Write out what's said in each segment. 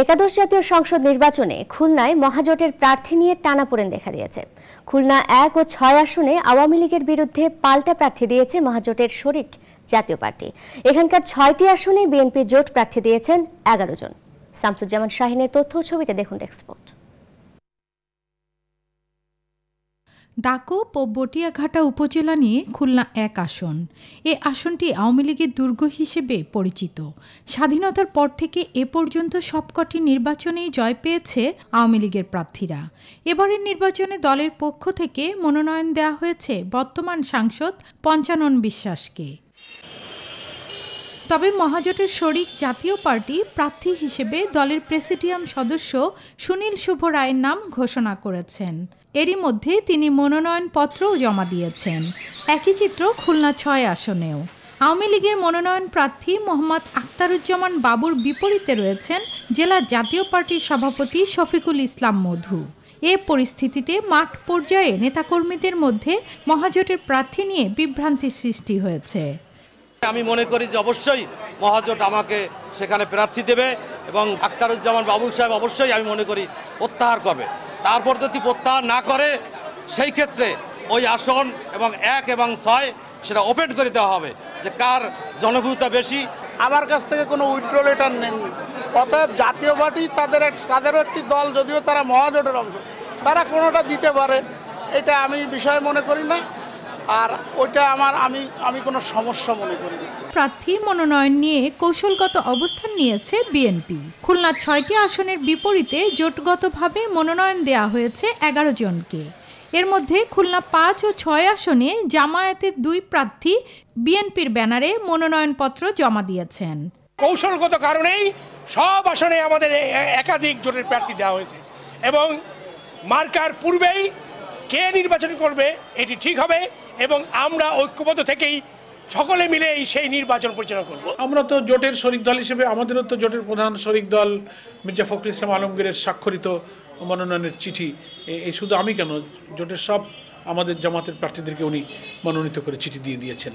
একাদশ জাতীয় সংসদ নির্বাচনে খুলনায় মহাজোটের প্রার্থী নিয়ে টানাপোড়েন দেখা দিয়েছে। খুলনা এক ও ছয় আসনে আওয়ামী লীগের বিরুদ্ধে পাল্টা প্রার্থী দিয়েছে মহাজোটের শরিক জাতীয় পার্টি। এখানকার ছয়টি আসনে বিএনপি জোট প্রার্থী দিয়েছেন এগারো জন। শামসুজ্জামান শাহিনের তথ্য ছবিতে দেখুন এক্সপোর্ট দাকোপ ও বটিয়াঘাটা উপজেলা নিয়ে খুলনা এক আসন। এ আসনটি আওয়ামী লীগের দুর্গ হিসেবে পরিচিত। স্বাধীনতার পর থেকে এ পর্যন্ত সবকটি নির্বাচনেই জয় পেয়েছে আওয়ামী লীগের প্রার্থীরা। এবারের নির্বাচনে দলের পক্ষ থেকে মনোনয়ন দেওয়া হয়েছে বর্তমান সাংসদ পঞ্চানন বিশ্বাসকে। তবে মহাজোটের শরিক জাতীয় পার্টি প্রার্থী হিসেবে দলের প্রেসিডিয়াম সদস্য সুনীল শুভ রায়ের নাম ঘোষণা করেছেন। এরই মধ্যে তিনি মনোনয়নপত্রও জমা দিয়েছেন। একই চিত্র খুলনা ছয় আসনেও। আওয়ামী লীগের মনোনয়ন প্রার্থী মোহাম্মদ আখতারুজ্জামান বাবুর বিপরীতে রয়েছেন জেলা জাতীয় পার্টির সভাপতি শফিকুল ইসলাম মধু। এ পরিস্থিতিতে মাঠ পর্যায়ে নেতাকর্মীদের মধ্যে মহাজোটের প্রার্থী নিয়ে বিভ্রান্তির সৃষ্টি হয়েছে। আমি মনে করি যে অবশ্যই মহাজোট আমাকে সেখানে প্রার্থী দেবে এবং আখতারুজ্জামান বাবুল সাহেব অবশ্যই আমি মনে করি প্রত্যাহার করবে। তারপর যদি প্রত্যাহার না করে, সেই ক্ষেত্রে ওই আসন এবং এক এবং ছয় সেটা ওপেন করে দেওয়া হবে যে কার জনপ্রিয়তা বেশি। আমার কাছ থেকে কোনো উইথড্র লেটার নেননি। অতএব জাতীয় পার্টি তাদের তাদেরও একটি দল, যদিও তারা মহাজোটের অংশ। তারা কোনোটা দিতে পারে, এটা আমি বিষয় মনে করি না। আর ওইটা আমার আমি আমি কোনো সমস্যা মনে করি প্রার্থী মনোনয়ন নিয়ে কৌশলগত অবস্থান নিয়েছে বিএনপি। খুলনা ছয়টি আসনের বিপরীতে জোটগতভাবে মনোনয়ন দেওয়া হয়েছে এগারো জনকে। এর মধ্যে খুলনা পাঁচ ও ছয় আসনে জামায়াতের দুই প্রার্থী বিএনপির ব্যানারে মনোনয়নপত্র জমা দিয়েছেন। কৌশলগত কারণেই সব আসনে আমাদের একাধিক জোটের প্রার্থী দেওয়া হয়েছে। এবং মার্কার পূর্বেই কে নির্বাচন করবে, এটি ঠিক হবে এবং আমরা ঐক্যবদ্ধ থেকেই সকলে মিলে সেই নির্বাচন পরিচালনা করব। আমরা তো জোটের শরিক দল হিসেবে, আমাদেরও তো জোটের প্রধান শরিক দল মির্জা ফখরুল ইসলাম আলমগীরের স্বাক্ষরিত মনোনয়নের চিঠি। এই শুধু আমি কেন, জোটের সব আমাদের জামাতের প্রার্থীদেরকে উনি মনোনীত করে চিঠি দিয়ে দিয়েছেন।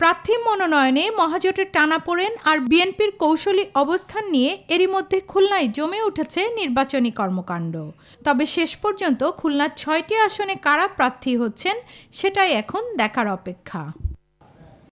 প্রার্থী মনোনয়নে মহাজোটের টানাপোড়েন আর বিএনপির কৌশলী অবস্থান নিয়ে এরই মধ্যে খুলনায় জমে উঠেছে নির্বাচনী কর্মকাণ্ড। তবে শেষ পর্যন্ত খুলনার ছয়টি আসনে কারা প্রার্থী হচ্ছেন, সেটাই এখন দেখার অপেক্ষা।